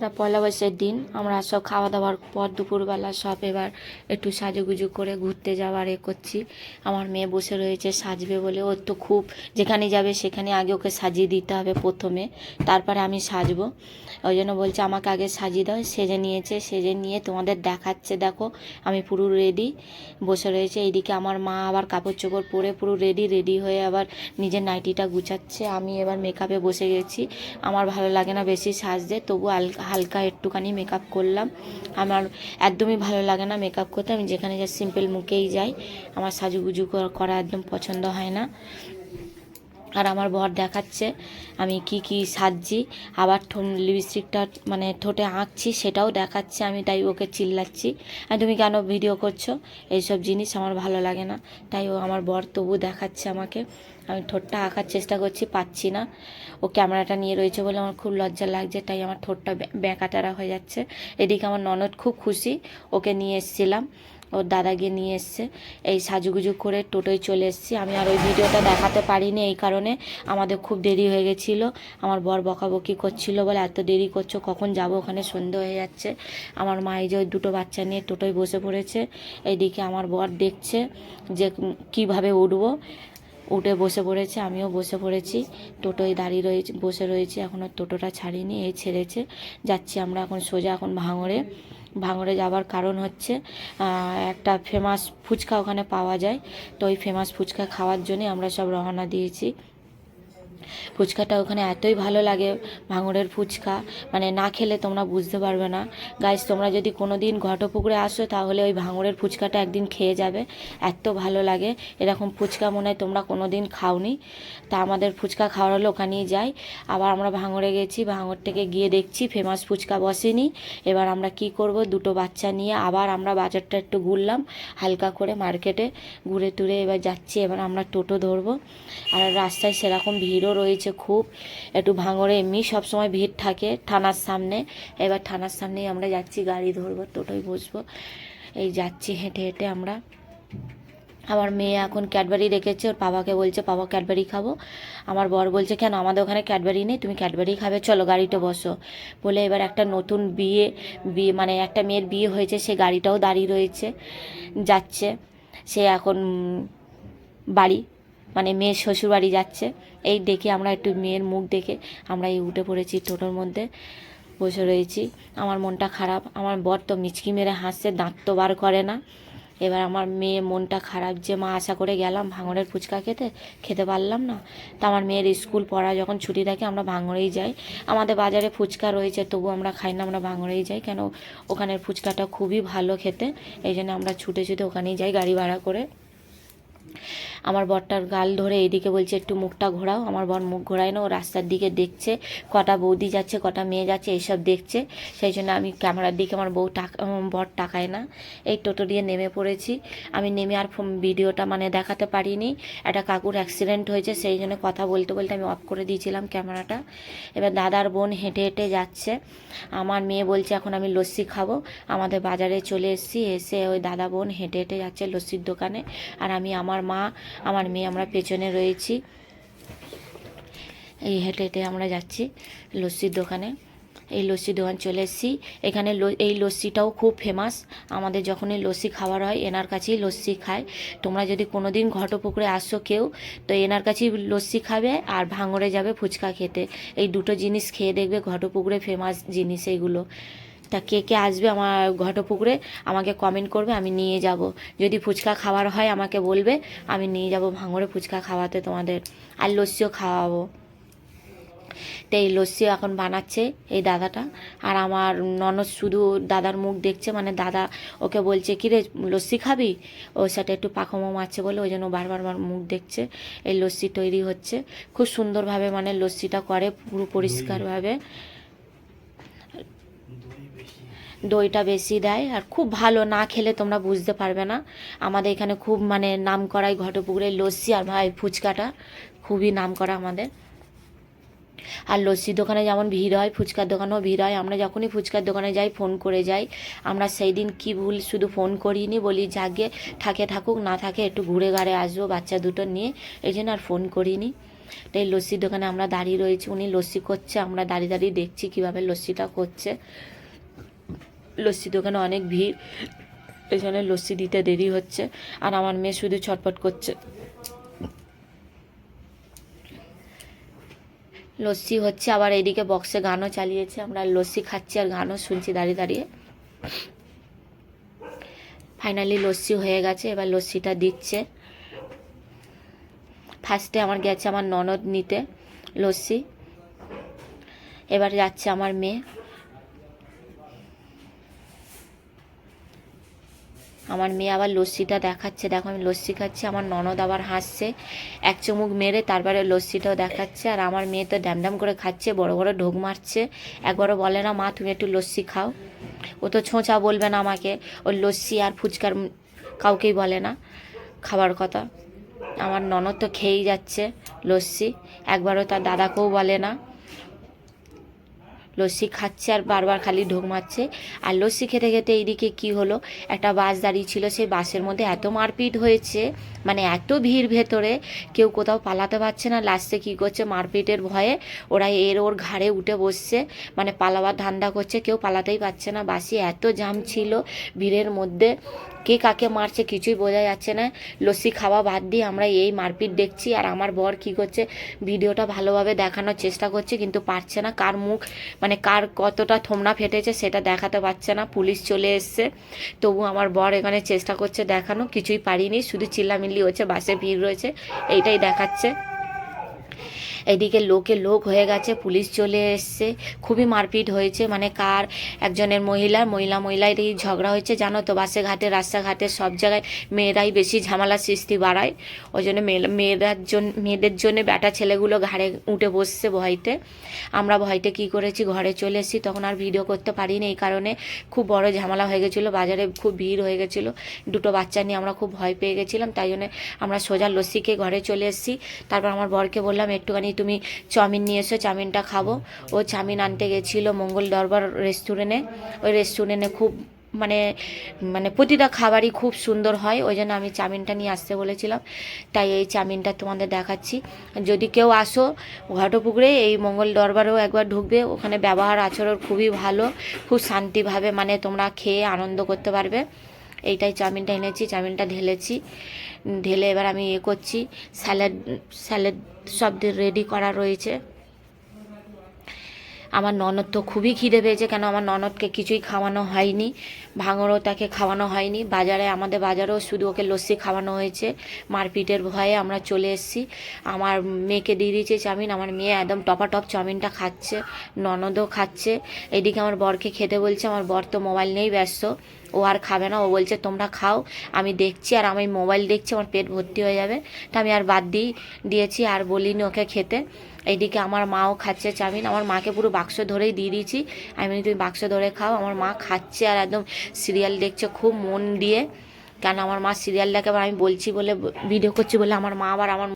এটা পয়লা বৈশাখের দিন। আমরা সব খাওয়া দাওয়ার পর দুপুরবেলা সব এবার একটু সাজুগুজু করে ঘুরতে যাওয়ার এ করছি। আমার মেয়ে বসে রয়েছে, সাজবে বলে। ওর তো খুব, যেখানে যাবে সেখানে আগে ওকে সাজিয়ে দিতে হবে প্রথমে। তারপরে আমি সাজবো। ওই জন্য বলছে, আমাকে আগে সাজিয়ে দাও। সেজে নিয়েছে, সেজে নিয়ে তোমাদের দেখাচ্ছে। দেখো, আমি পুরো রেডি বসে রয়েছে। এইদিকে আমার মা আবার কাপড় চোপড় পরে পুরো রেডি রেডি হয়ে আবার নিজের নাইটিটা গুছাচ্ছে। আমি এবার মেকআপে বসে গেছি। আমার ভালো লাগে না বেশি সাজতে। তবু হালকা হালকা একটুখানি মেকআপ করলাম। আমার একদমই ভালো লাগে না মেকআপ করতে। আমি যেখানে যা সিম্পল মুখেই যাই। আমার সাজুগুজু কর- একদম পছন্দ হয় না। আর আমার বর দেখাচ্ছে, আমি কি কি সাজছি। আবার লিপস্টিকটা মানে ঠোঁটে আঁকছি, সেটাও দেখাচ্ছে। আমি তাই ওকে চিল্লাচ্ছি। আর তুমি কেন ভিডিও করছ? এইসব জিনিস আমার ভালো লাগে না। তাই ও, আমার বর তবু দেখাচ্ছে আমাকে। আমি ঠোঁটটা আঁকার চেষ্টা করছি, পাচ্ছি না। ও ক্যামেরাটা নিয়ে রয়েছে বলে আমার খুব লজ্জা লাগছে, তাই আমার ঠোঁটটা বে- বেঁকাটারা হয়ে যাচ্ছে। এদিকে আমার ননদ খুব খুশি, ওকে নিয়ে এসেছিলাম। ওর দাদা গিয়ে নিয়ে এসছে। এই সাজুগুজু করে টোটোয় চলে এসেছি। আমি আর ওই ভিডিওটা দেখাতে পারিনি এই কারণে। আমাদের খুব দেরি হয়ে গেছিল। আমার বর বকাবকি করছিল বলে, এত দেরি করছ, কখন যাব? ওখানে সন্ধে হয়ে যাচ্ছে। আমার মা এই যে ওই দুটো বাচ্চা নিয়ে টোটোয় বসে পড়েছে। এইদিকে আমার বর দেখছে যে কীভাবে উঠবো। উঠে বসে পড়েছে, আমিও বসে পড়েছি। টোটোয় দাঁড়িয়ে রয়েছে বসে রয়েছে। এখনও টোটোটা ছাড়িনি, এই ছেড়েছে। যাচ্ছি আমরা এখন সোজা এখন ভাঙড়ে। ভাঙড়ে যাওয়ার কারণ হচ্ছে একটা ফেমাস ফুচকা ওখানে পাওয়া যায়। তো ওই ফেমাস ফুচকা খাওয়ার জন্যই আমরা সব রওনা দিয়েছি। ফুচকাটা ওখানে এতই ভালো লাগে, ভাঙড়ের ফুচকা। মানে না খেলে তোমরা বুঝতে পারবে না। গাইস তোমরা যদি কোনো দিন ঘটপুকুরে আসো, তাহলে ওই ভাঙড়ের ফুচকাটা একদিন খেয়ে যাবে। এত ভালো লাগে। এরকম ফুচকা মনে হয় তোমরা কোনো দিন খাওনি। তা আমাদের ফুচকা খাওয়ার হলো ওখানেই যাই। আবার আমরা ভাঙড়ে গেছি, ভাঙড় থেকে গিয়ে দেখছি ফেমাস ফুচকা বসেনি। এবার আমরা কি করব? দুটো বাচ্চা নিয়ে আবার আমরা বাজারটা একটু ঘুরলাম, হালকা করে মার্কেটে। ঘুরে টুরে এবার যাচ্ছি, এবার আমরা টোটো ধরবো। আর রাস্তায় সেরকম ভিড়ও রয়েছে খুব। একটু ভাঙড়ে এমনি সবসময় ভিড় থাকে থানার সামনে। এবার থানার সামনেই আমরা যাচ্ছি, গাড়ি ধরবো, টোটোয় বসবো। এই যাচ্ছি হেঁটে হেঁটে আমরা। আমার মেয়ে এখন ক্যাডবেরি রেখেছে, ওর বাবাকে বলছে, বাবা, ক্যাডবেরি খাব। আমার বর বলছে, কেন? আমাদের ওখানে ক্যাডবেরি নেই, তুমি ক্যাডবেরি খাবে, চলো গাড়িটা বসো। বলে এবার একটা নতুন বিয়ে বিয়ে মানে একটা মেয়ের বিয়ে হয়েছে, সে গাড়িটাও দাঁড়িয়ে রয়েছে, যাচ্ছে। সে এখন বাড়ি। মানে মেয়ের শ্বশুরবাড়ি যাচ্ছে। এই দেখে আমরা একটু মেয়ের মুখ দেখে আমরা এই উঠে পড়েছি টোটোর মধ্যে, বসে রয়েছি। আমার মনটা খারাপ, আমার বর তো মিচকি মেরে হাসছে, দাঁত তো বার করে না। এবার আমার মেয়ে মনটা খারাপ যে, মা, আশা করে গেলাম ভাঙড়ের ফুচকা খেতে খেতে পারলাম না। তা আমার মেয়ের স্কুল পড়া যখন ছুটি থাকে আমরা ভাঙড়েই যাই। আমাদের বাজারে ফুচকা রয়েছে, তবু আমরা খাই না, আমরা ভাঙড়েই যাই। কেন? ওখানের ফুচকাটা খুবই ভালো খেতে, এই জন্য আমরা ছুটে ছুটে ওখানেই যাই গাড়ি ভাড়া করে। আমার বরটার গাল ধরে এদিকে বলছে, একটু মুখটা ঘোরাও। আমার বর মুখ ঘোরায় না, ও রাস্তার দিকে দেখছে, কটা বৌদি যাচ্ছে, কটা মেয়ে যাচ্ছে এইসব দেখছে। সেই জন্য আমি ক্যামেরার দিকে আমার বউ টাকা বর টাকায় না। এই টোটো দিয়ে নেমে পড়েছি। আমি নেমে আর ভিডিওটা মানে দেখাতে পারিনি। একটা কাকুর অ্যাক্সিডেন্ট হয়েছে, সেই জন্য কথা বলতে বলতে আমি অফ করে দিয়েছিলাম ক্যামেরাটা। এবার দাদার বোন হেঁটে হেঁটে যাচ্ছে। আমার মেয়ে বলছে, এখন আমি লস্যি খাব। আমাদের বাজারে চলে এসেছি, এসে ওই দাদা বোন হেঁটে হেঁটে যাচ্ছে লস্যির দোকানে। আর আমি, আমার মা আমার মেয়ে, আমরা পেছনে রয়েছি। এই হেঁটে হেঁটে আমরা যাচ্ছি লস্যির দোকানে। এই লস্যি দোকান চলে এসেছি। এখানে এই লস্যিটাও খুব ফেমাস আমাদের যখনই লস্যি খাওয়ার হয়, এনার কাছেই লস্যি খায়। তোমরা যদি কোনো দিন ঘটপুকুরে আসো কেউ, তো এনার কাছেই লস্যি খাবে আর ভাঙড়ে যাবে ফুচকা খেতে। এই দুটো জিনিস খেয়ে দেখবে ঘটপুকুরে ফেমাস জিনিস এইগুলো। তা কে কে আসবে আমার ঘটপুকুরে, আমাকে কমেন্ট করবে, আমি নিয়ে যাব। যদি ফুচকা খাওয়ার হয়, আমাকে বলবে, আমি নিয়ে যাব ভাঙড়ে ফুচকা খাওয়াতে তোমাদের। আর লস্যিও খাওয়াবো। তো এই লস্যি এখন বানাচ্ছে এই দাদাটা। আর আমার ননদ শুধু দাদার মুখ দেখছে মানে দাদা ওকে বলছে কি রে লস্যি খাবি? ওর সাথে একটু পাখমো মারছে বলে ওই জন্য বারবার বার মুখ দেখছে। এই লস্যি তৈরি হচ্ছে। খুব সুন্দরভাবে মানে লস্যিটা করে পুরো পরিষ্কারভাবে। দইটা বেশি দেয়। আর খুব ভালো না খেলে তোমরা বুঝতে পারবে না। আমাদের এখানে খুব মানে নাম করাই ঘটপুকুরের লস্যি আর ভাই ফুচকাটা। খুবই নাম করা আমাদের। আর লস্যির দোকানে যেমন ভিড় হয়, ফুচকার দোকানেও ভিড় হয়। আমরা যখনই ফুচকার দোকানে যাই, ফোন করে যাই। আমরা সেই দিন কী ভুল শুধু ফোন করিনি, বলি যাকে থাকে থাকুক, না থাকে একটু ঘুরে গাড়ে আসব বাচ্চা দুটো নিয়ে। এই জন্য আর ফোন করিনি। তাই লস্যির দোকানে আমরা দাঁড়িয়ে রয়েছি। উনি লস্যি করছে, আমরা দাঁড়িয়ে দাঁড়িয়ে দেখছি কীভাবে লস্যিটা করছে। লস্যি দোকানে অনেক ভিড়, এই জন্য লস্যি দিতে দেরি হচ্ছে, আর আমার মেয়ে শুধু ছটপট করছে। লস্যি হচ্ছে, আবার এদিকে বক্সে গানও চালিয়েছে, আমরা লস্যি খাচ্ছি আর গানও শুনছি দাঁড়িয়ে দাঁড়িয়ে। ফাইনালি লস্যি হয়ে গেছে, এবার লস্যিটা দিচ্ছে। ফার্স্টে আমার গেছে আমার ননদ নিতে লস্যি, এবার যাচ্ছে আমার মেয়ে। আমার মেয়ে আবার লস্যিটা দেখাচ্ছে। দেখো, আমি লস্যি খাচ্ছি, আমার ননদ আবার হাসছে। এক চুমুক মেরে তারপরে লস্যিটাও দেখাচ্ছে। আর আমার মেয়ে তো ড্যাম করে খাচ্ছে, বড় বড় ঢোক মারছে। একবারও বলে না, মা, তুমি একটু লস্যি খাও। ও তো ছোঁচা বলবে না আমাকে। ওর লস্যি আর ফুচকার কাউকেই বলে না, খাবার কথা। আমার ননদ তো খেয়েই যাচ্ছে লস্যি। একবারও তার দাদাকেও বলে না। লস্যি খাচ্ছে আর বারবার খালি ঢোক মারছে। আর লস্যি খেতে খেতে এইদিকে কি হলো? একটা বাস দাঁড়িয়ে ছিল, সেই বাসের মধ্যে এত মারপিট হয়েছে মানে এত ভিড় ভেতরে, কেউ কোথাও পালাতে পারছে না। লাস্টে কি করছে? মারপিটের ভয়ে ওরা এর ওর ঘাড়ে উঠে বসছে মানে পালাবার ধান্দা করছে, কেউ পালাতেই পারছে না। বাসে এত জাম ছিল ভিড়ের মধ্যে, কে কাকে মারছে কিছুই বোঝা যাচ্ছে না। লস্যি খাওয়া বাদ দিয়ে আমরা এই মারপিট দেখছি আর আমার বর কি করছে, ভিডিওটা ভালোভাবে দেখানোর চেষ্টা করছে, কিন্তু পারছে না। কার মুখ মানে কার কতটা থোমনা ফেটেছে সেটা দেখাতে পারছে না, পুলিশ চলে এসছে। তবু আমার বর এখানে চেষ্টা করছে দেখানো, কিছুই পারিনি, শুধু চিল্লামিল্লি হচ্ছে, বাসে ভিড় রয়েছে, এইটাই দেখাচ্ছে। এদিকে লোকে লোক হয়ে গেছে, পুলিশ চলে এসছে। খুবই মারপিট হয়েছে মানে কার একজনের মহিলার মহিলা মহিলায় এই ঝগড়া হয়েছে, জানো তো? বাসে ঘাটে রাস্তাঘাটে সব জায়গায় মেয়েরাই বেশি ঝামেলা সৃষ্টি বাড়ায়। ওই জন্য মেয়ে- মেয়েরার জন্য মেয়েদের জন্য ব্যাটা ছেলেগুলো ঘাড়ে উঠে বসছে ভয়তে। আমরা ভয়তে কি করেছি? ঘরে চলে এসেছি, তখন আর ভিডিও করতে পারিনি। এই কারণে খুব বড় ঝামেলা হয়ে গেছিল, বাজারে খুব ভিড় হয়ে গেছিল। দুটো বাচ্চা নিয়ে আমরা খুব ভয় পেয়ে গেছিলাম, তাই জন্য আমরা সোজা লস্যিকে ঘরে চলে এসেছি। তারপর আমার বরকে বললাম, একটুখানি তুমি চাউমিন নিয়ে এসো, চাউমিনটা খাব। ও চাউমিন আনতে গেছিল মঙ্গল দরবার রেস্টুরেন্টে ওই রেস্টুরেন্টে খুব মানে মানে প্রতিটা খাবারই খুব সুন্দর হয়, ওই জন্য আমি চাউমিনটা নিয়ে আসতে বলেছিলাম। তাই এই চাউমিনটা তোমাদের দেখাচ্ছি। যদি কেউ আসো ঘটপুকুরে, এই মঙ্গল দরবারেও একবার ঢুকবে। ওখানে ব্যবহার আচরণ খুবই ভালো, খুব শান্তিভাবে মানে তোমরা খেয়ে আনন্দ করতে পারবে। এইটাই চাউমিনটা এনেছি, চাউমিনটা ঢেলেছি। ঢেলে এবার আমি ইয়ে করছি, স্যালাড স্যালাড সব রেডি করা রয়েছে। আমার ননদ তো খুবই খিদে পেয়েছে, কেন আমার ননদকে কিছুই খাওয়ানো হয়নি ভাঙরও তাকে খাওয়ানো হয়নি। বাজারে, আমাদের বাজারেও শুধু ওকে লস্যি খাওয়ানো হয়েছে। মারপিটের ভয়ে আমরা চলে এসেছি। আমার মেয়েকে দিয়ে দিয়েছে চাউমিন, আমার মেয়ে একদম টপাটপ চাউমিনটা খাচ্ছে, ননদও খাচ্ছে। এদিকে আমার বরকে খেতে বলছে, আমার বর তো মোবাইল নেই ব্যস্ত। ও আর খাবে না। ও বলছে, তোমরা খাও, আমি দেখছি, আর আমি মোবাইল দেখছি, আমার পেট ভর্তি হয়ে যাবে। তা আমি আর বাদ দিই, দিয়েছি, আর বলিনি ওকে খেতে। এইদিকে আমার মাও খাচ্ছে চাউমিন। আমার মাকে পুরো বাক্স ধরেই দিয়ে দিয়েছি। আমি তুমি বাক্স ধরে খাও। আমার মা খাচ্ছে আর একদম সিরিয়াল দেখছে খুব মন দিয়ে। কেন আমার মা সিরিয়াল দেখে আবার আমি বলছি বলে, ভিডিও করছি বলে আমার মা আবার আমার